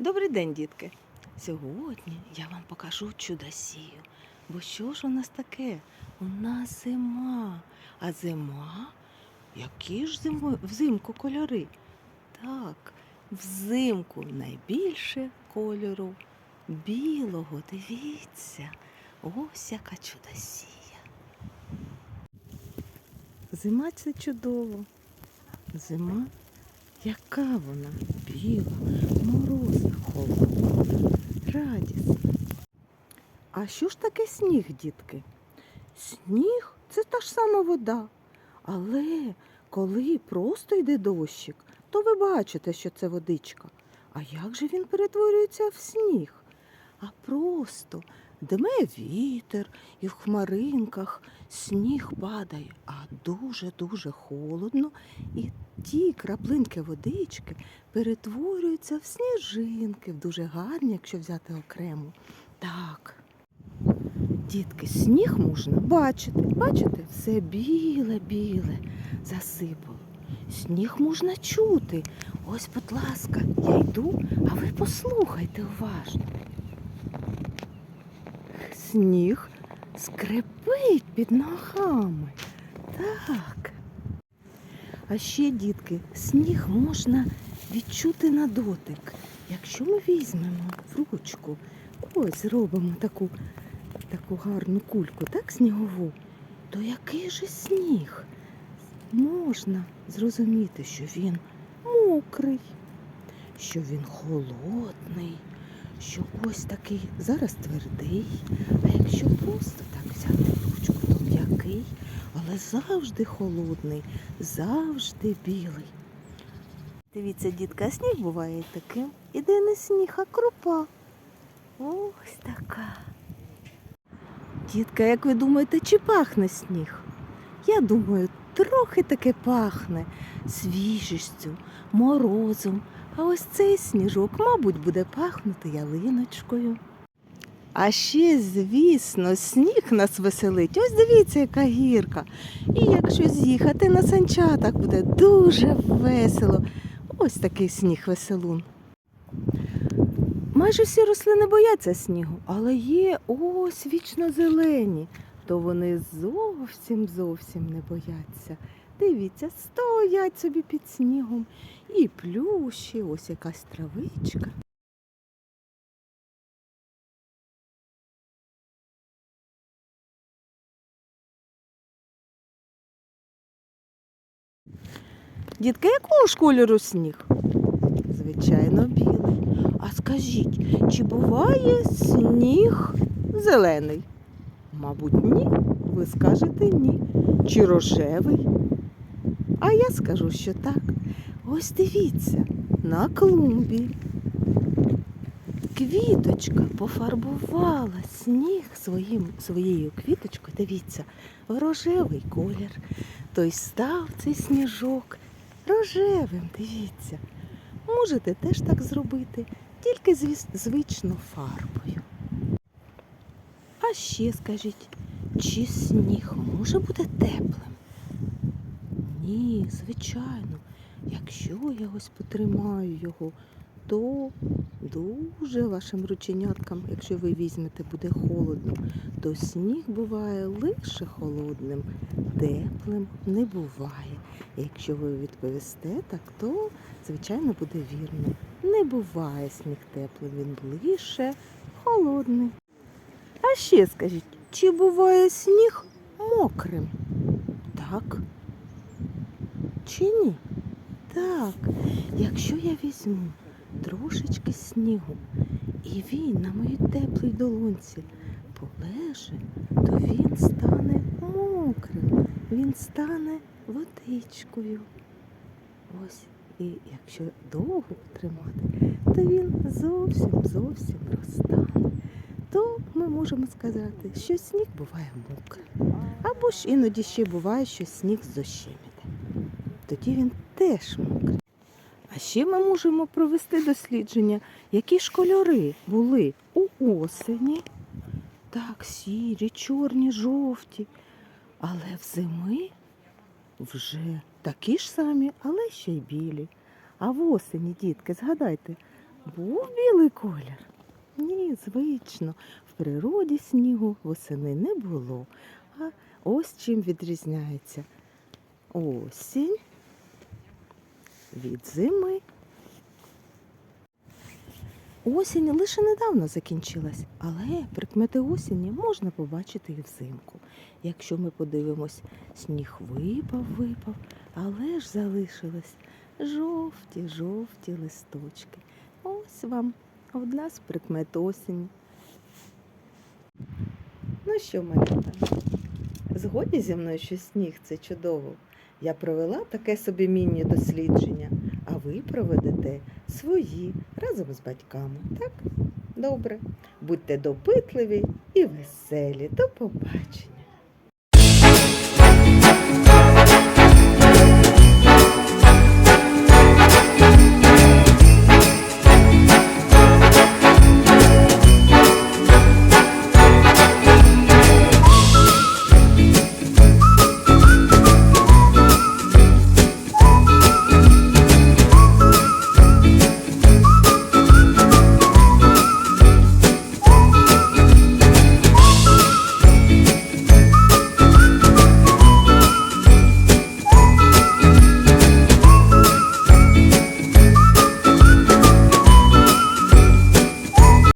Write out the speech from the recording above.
Добрий день, дітки. Сьогодні я вам покажу чудосію. Бо що ж у нас таке? У нас зима. А зима? Які ж зимо... взимку кольори? Так, взимку найбільше кольору білого. Дивіться, ось яка чудосія. Зима це чудово. Зима, яка вона біла, радісна. А що ж таке сніг, дітки? Сніг це та ж сама вода. Але коли просто йде дощик, то ви бачите, що це водичка. А як же він перетворюється в сніг? А просто дме вітер і в хмаринках сніг падає, а дуже-дуже холодно, і ті краплинки водички перетворюються в сніжинки, в дуже гарні, якщо взяти окремо. Так. Дітки, сніг можна бачити. Бачите, все біле-біле засипало. Сніг можна чути. Ось, будь ласка, я йду, а ви послухайте уважно. Сніг скрипить під ногами. Так. А ще, дітки, сніг можна відчути на дотик. Якщо ми візьмемо в ручку, ось зробимо таку, таку гарну кульку, так, снігову, то який же сніг? Можна зрозуміти, що він мокрий, що він холодний, що ось такий зараз твердий, а якщо просто так взяти ручку, то м'який, але завжди холодний, завжди білий. Дивіться, дітка, сніг буває таким. Іде не сніг, а крупа. Ось така. Дітка, як ви думаєте, чи пахне сніг? Я думаю, трохи таке пахне свіжістю, морозом. А ось цей сніжок, мабуть, буде пахнути ялиночкою. А ще, звісно, сніг нас веселить. Ось дивіться, яка гірка. І якщо з'їхати на санчатах, буде дуже весело. Ось такий сніг веселун. Майже всі рослини бояться снігу, але є ось вічно зелені, то вони зовсім зовсім не бояться. Дивіться, стоять собі під снігом і плющі, ось якась травичка. Дітки, якого ж кольору сніг? Звичайно, білий. А скажіть, чи буває сніг зелений? Мабуть, ні. Ви скажете ні. Чи рожевий? А я скажу, що так. Ось дивіться, на клумбі. Квіточка пофарбувала сніг своїм, своєю квіточкою, дивіться, рожевий колір. Той став цей сніжок рожевим, дивіться. Можете теж так зробити, тільки звіс- звично фарбою. А ще скажіть, чи сніг може бути теплим? Ні, звичайно. Якщо я ось потримаю його, то дуже вашим рученяткам, якщо ви візьмете, буде холодно, то сніг буває лише холодним, теплим не буває. Якщо ви відповісте так, то звичайно буде вірно. Не буває сніг теплим, він лише холодний. А ще скажіть, чи буває сніг мокрим? Так. Чи ні? Так. Якщо я візьму трошечки снігу, і він на моїй теплій долонці полеже, то він стане мокрим, він стане водичкою. Ось, і якщо довго тримати, то він зовсім зовсім розтане. То ми можемо сказати, що сніг буває мокрим. Або ж іноді ще буває, що сніг з дощем іде. Тоді він теж мокрий. А ще ми можемо провести дослідження, які ж кольори були у осені. Так, сірі, чорні, жовті. Але взими вже такі ж самі, але ще й білі. А в осені, дітки, згадайте, Був білий колір? Ні, звично. В природі снігу восени не було. А ось чим відрізняється осінь від зими. Осінь лише недавно закінчилась, але прикмети осені можна побачити і взимку. Якщо ми подивимось, сніг випав, випав, але ж залишились жовті, жовті листочки. Ось вам одна з прикмет осені. Ну що, малята, згодні зі мною, що сніг це чудово. Я провела таке собі міні-дослідження, а ви проведете свої разом з батьками. Так? Добре. Будьте допитливі і веселі. До побачення.